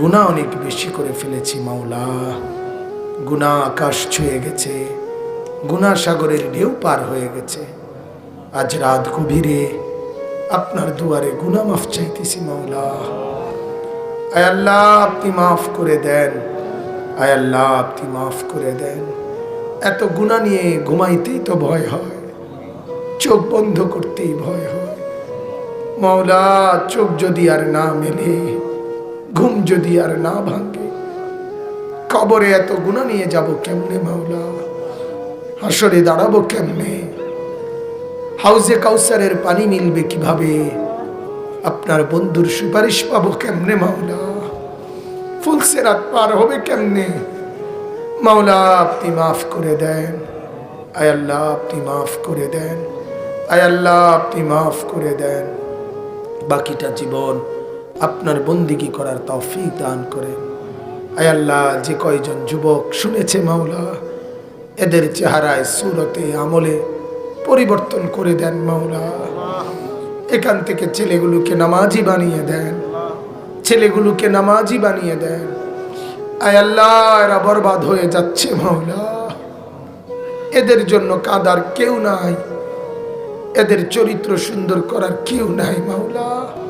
গুণা অনেক বেশি করে ফেলেছি, মাওলা। গুণা আকাশ ছুঁয়ে গেছে, গুণা সাগরের ঢেউ পার হয়ে গেছে। আজ রাত গভীরে আপনার দুয়ারে গুণা মাফ চাইতেছি, মাওলা। আয় আল্লাহ, আপনি মাফ করে দেন। আয় আল্লাহ, আপনি মাফ করে দেন। এত গুণা নিয়ে ঘুমাইতেই তো ভয় হয়, চোখ বন্ধ করতেই ভয় হয়। মাওলা, চোখ যদি আর না মেলে ঘুম যদি আর না ভাঙে, কবরে এত গুণা নিয়ে যাব কেমনে মাওলা? হাসরে দাঁড়াবো কেমনে? হাউজে কাউসারের পানি মিলবে কীভাবে? আপনার বন্ধুর সুপারিশ পাবো কেমনে মাওলা? ফুলসে রাত পার হবে কেমনে? মাওলা, আপনি মাফ করে দেন। আয় আল্লাহ, আপনি মাফ করে দেন। আয় আল্লাহ, আপনি মাফ করে দেন। বাকিটা জীবন আপনার বন্দিগি করার তৌফিক দান করেন। আল্লাহ, যে কয়জন যুবক শুনেছে মাওলা, এদের চেহারায় সুরতে, আমলে পরিবর্তন করে দেন মাওলা। এখান থেকে ছেলেগুলোকে নামাজি বানিয়ে দেন। ছেলেগুলোকে নামাজি বানিয়ে দেন। আয় আল্লাহ, এরা বরবাদ হয়ে যাচ্ছে মাওলা। এদের জন্য কাদার কেউ নাই। এদের চরিত্র সুন্দর করার কেউ নাই মাওলা।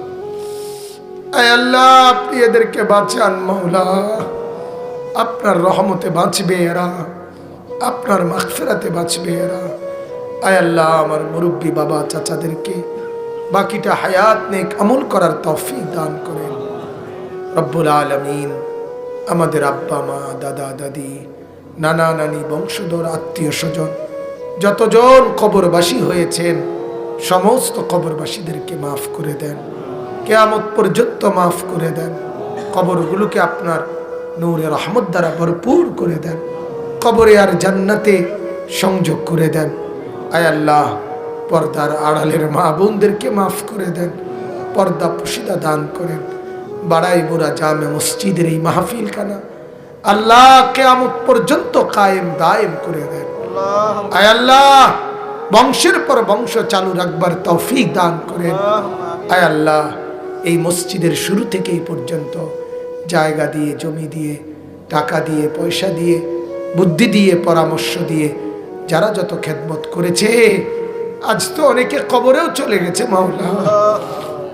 আল্লাহ, আপনি এদেরকে বাঁচান মাওলা আপনার রহমতে বাঁচবে এরা, আপনার মাগফিরাতে বাঁচবে এরা। আয় আল্লাহ, আমার মুরব্বী বাবা, চাচাদেরকে বাকিটা হায়াত নেক আমল করার তৌফিক দান করেন রব্বুল আলমিন, আমাদের আব্বা, মা, দাদা, দাদি, নানা, নানি, বংশধর, আত্মীয় স্বজন, যতজন কবরবাসী হয়েছেন, সমস্ত কবরবাসীদেরকে মাফ করে দেন। কেয়ামত পর্যন্ত মাফ করে দেন। কবরগুলোকে আপনার নূরে রহমত দ্বারা ভরপুর করে দেন। কবরে আর জান্নাতে সংযোগ করে দেন। আয় আল্লাহ, পর্দার আড়ালের মা বোনদেরকে মাফ করে দেন। পর্দা পুশিদা দান করেন। বাড়াই বুড়া জামে মসজিদের এই মাহফিল খানা আল্লাহ কেয়ামত পর্যন্ত কায়েম দায়েম করে দেন। আয় আল্লাহ, বংশের পর বংশ চালু রাখবার তৌফিক দান করেন। আয় আল্লাহ এই মসজিদের শুরু থেকে এই পর্যন্ত জায়গা দিয়ে, জমি দিয়ে, টাকা দিয়ে, পয়সা দিয়ে, বুদ্ধি দিয়ে, পরামর্শ দিয়ে যারা যত খেদমত করেছে, আজ তো অনেকে কবরেও চলে গেছে মাওলা।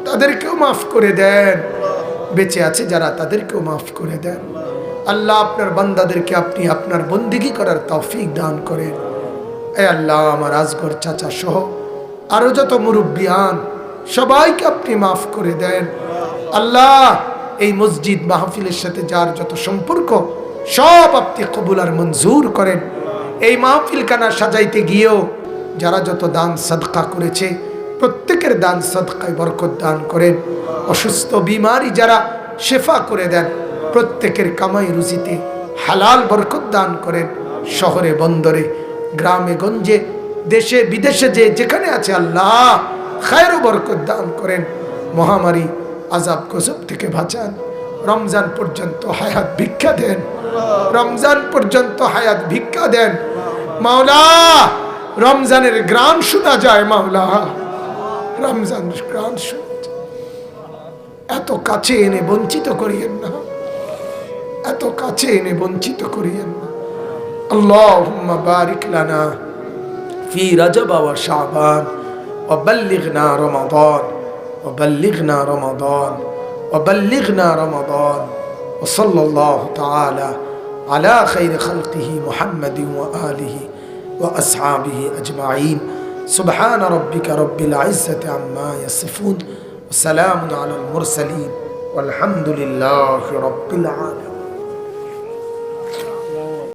তাদেরকেও মাফ করে দেন। বেঁচে আছে যারা, তাদেরকেও মাফ করে দেন। আল্লাহ আপনার বান্দাদেরকে আপনি আপনার বন্দিগি করার তৌফিক দান করেন। এ আল্লাহ, আমার আজগর চাচা সহ আরও যত মুরব্বিয়ান সবাইকে আপনি মাফ করে দেন। আল্লাহ, এই মসজিদ মাহফিলের সাথে যার যত সম্পর্ক, সব আপনি কবুল আর মঞ্জুর করেন। এই মাহফিল কানা সাজাইতে গিয়েও যারা যত দান সদকা করেছে, প্রত্যেকের দান সদকায় বরকত দান করেন। অসুস্থ, বিমারি যারা শেফা করে দেন, প্রত্যেকের কামাই রুজিতে হালাল বরকত দান করেন। শহরে, বন্দরে, গ্রামে, গঞ্জে, দেশে, বিদেশে যে যেখানে আছে আল্লাহ খায়ের বরকত দান করেন। মহামারী আজাব গজব থেকে বাঁচান। রমজান পর্যন্ত হায়াত ভিক্ষা দেন। রমজান পর্যন্ত হায়াত ভিক্ষা দেন। মাওলা, রমজানের গ্রাম শোনা যায় মাওলা। রমজানের গ্রাম শোনা যায়। এত কাছে এনে বঞ্চিত করিয়েন না। এত কাছে এনে বঞ্চিত করিয়েন না। আল্লাহ বারিক লানা ফি রাজা বাবা শাহবান وبلغنا رمضان. وبلغنا رمضان. وبلغنا رمضان. وصلى الله تعالى على خير خلقه محمد وآله وأصحابه أجمعين. سبحان ربك رب العزة عما يصفون. وسلام على المرسلين. والحمد لله رب العالمين.